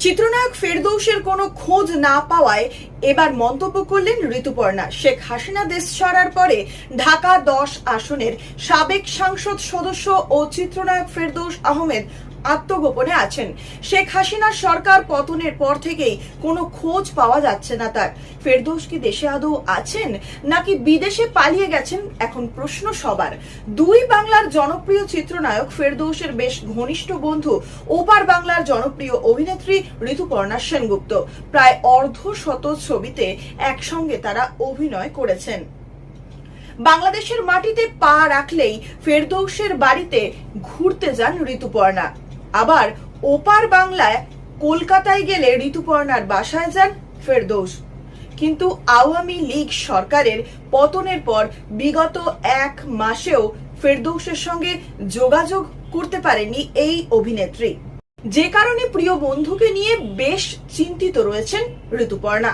চিত্রনায়ক ফেরদৌসের কোনো খোঁজ না পাওয়ায় এবার মন্তব্য করলেন ঋতুপর্ণা। শেখ হাসিনা দেশ ছাড়ার পরে ঢাকা দশ আসনের সাবেক সাংসদ সদস্য ও চিত্রনায়ক ফেরদৌস আহমেদ আত্মগোপনে আছেন। শেখ হাসিনার সরকার পতনের পর থেকেই কোনো খোঁজ পাওয়া যাচ্ছে না তার। ফেরদৌস কি দেশে আদৌ আছেন, নাকি বিদেশে পালিয়ে গেছেন, এখন প্রশ্ন সবার। দুই বাংলার জনপ্রিয় চিত্রনায়ক ফেরদৌসের বেশ ঘনিষ্ঠ বন্ধু, ওপার বাংলার জনপ্রিয় অভিনেত্রী ঋতুপর্ণা সেনগুপ্ত। প্রায় অর্ধ শত ছবিতে একসঙ্গে তারা অভিনয় করেছেন। বাংলাদেশের মাটিতে পা রাখলেই ফেরদৌসের বাড়িতে ঘুরতে যান ঋতুপর্ণা। আবার ওপার বাংলায় কলকাতায় গেলে ঋতুপর্ণার বাসায় যান ফেরদৌস। কিন্তু আওয়ামী লীগ সরকারের পতনের পর বিগত এক মাসেও ফেরদৌসের সঙ্গে যোগাযোগ করতে পারেনি এই অভিনেত্রী। যে কারণে প্রিয় বন্ধুকে নিয়ে বেশ চিন্তিত রয়েছেন ঋতুপর্ণা।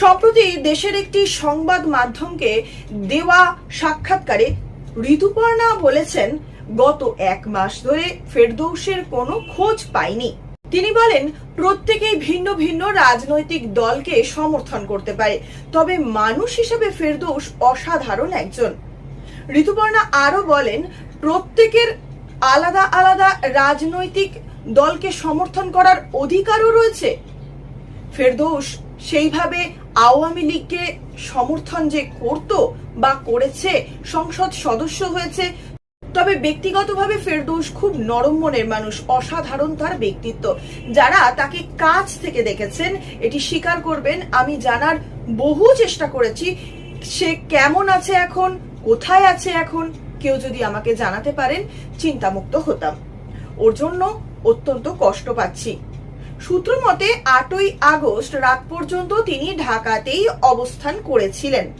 সম্প্রতি দেশের একটি সংবাদ মাধ্যমকে দেওয়া সাক্ষাৎকারে ঋতুপর্ণা বলেছেন গত এক মাস ধরে ফেরদৌসের কোনো খোঁজ পায়নি তিনি বলেন, প্রত্যেকেই ভিন্ন ভিন্ন রাজনৈতিক দলকে সমর্থন করতে পারে, তবে মানুষ হিসেবে ফেরদৌস অসাধারণ একজন। ঋতুপর্ণা আরও বলেন, প্রত্যেকের আলাদা আলাদা রাজনৈতিক দলকে সমর্থন করার অধিকারও রয়েছে। ফেরদৌস সেইভাবে আওয়ামী লীগকে সমর্থন যে করত বা করেছে, সংসদ সদস্য হয়েছে তবে ব্যক্তিগতভাবে ফেরদৌস খুব নরম মনের মানুষ, অসাধারণ তার ব্যক্তিত্ব। যারা তাকে কাছ থেকে দেখেছেন, এটি স্বীকার করবেন, আমি জানার বহু চেষ্টা করেছি, সে কেমন আছে এখন, কোথায় আছে এখন, কেউ যদি আমাকে জানাতে পারেন, চিন্তামুক্ত হতাম। ওর জন্য অত্যন্ত কষ্ট পাচ্ছি। সূত্র মতে, আটই আগস্ট রাত পর্যন্ত তিনি ঢাকাতেই অবস্থান করেছিলেন।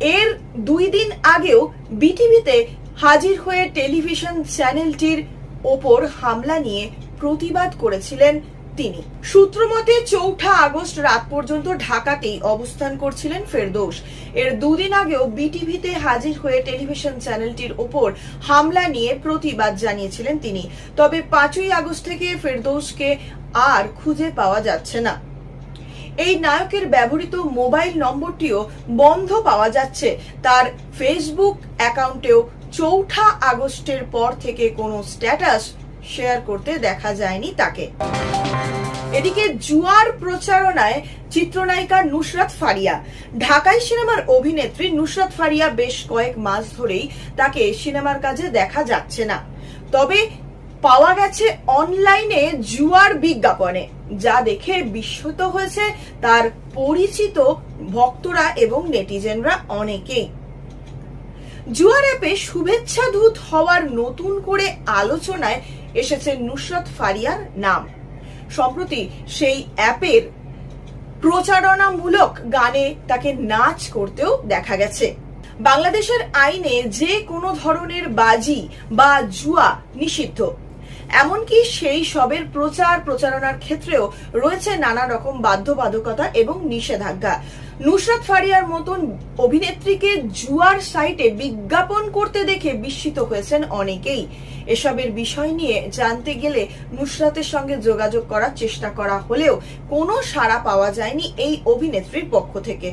এর দুই দিন আগেও বিটিভিতে হাজির হয়ে টেলিভিশন চ্যানেলটির ওপর হামলা নিয়ে প্রতিবাদ করেছিলেন তিনি। সূত্রমতে চৌঠা আগস্ট রাত পর্যন্ত ঢাকাতেই অবস্থান করছিলেন ফেরদৌস। এর দুদিন আগেও বিটিভিতে হাজির হয়ে টেলিভিশন চ্যানেলটির ওপর হামলা নিয়ে প্রতিবাদ জানিয়েছিলেন তিনি। তবে পাঁচই আগস্ট থেকে ফেরদৌসকে আর খুঁজে পাওয়া যাচ্ছে না। এই নায়কের ব্যবহৃত মোবাইল নম্বরটিও বন্ধ পাওয়া যাচ্ছে। তার ফেসবুক অ্যাকাউন্টেও চৌঠা আগস্টের পর থেকে কোনো স্ট্যাটাস শেয়ার করতে দেখা যায়নি তাকে। এদিকে জুয়ার প্রচারণায় চিত্রনায়িকা নুসরাত ফারিয়া, ঢাকাই সিনেমার অভিনেত্রী নুসরাত ফারিয়া বেশ কয়েক মাস ধরেই তাকে সিনেমার কাজে দেখা যাচ্ছে না। তবে পাওয়া গেছে অনলাইনে জুয়ার বিজ্ঞাপনে, যা দেখে বিস্মিত হয়েছে তার পরিচিত ভক্তরা এবং নেটিজেনরা অনেকেই। জুয়ার অ্যাপে শুভেচ্ছা দূত হওয়ার নতুন করে আলোচনায় এসেছে নুসরত ফারিয়ার নাম। সম্প্রতি সেই অ্যাপের প্রচারণামূলক গানে তাকে নাচ করতেও দেখা গেছে। বাংলাদেশের আইনে যে কোনো ধরনের বাজি বা জুয়া নিষিদ্ধ। এমনকি সেই সবের প্রচার প্রচারণার ক্ষেত্রেও রয়েছে নানা রকম বাধ্যবাধকতা এবং নিষেধাজ্ঞা। নুসরাত ফারিয়ার মতন অভিনেত্রীকে জুয়ার সাইটে বিজ্ঞাপন করতে দেখে বিস্মিত হয়েছেন অনেকেই। এসবের বিষয় নিয়ে জানতে গেলে নুসরাতের সঙ্গে যোগাযোগ করার চেষ্টা করা হলেও কোনো সাড়া পাওয়া যায়নি এই অভিনেত্রীর পক্ষ থেকে।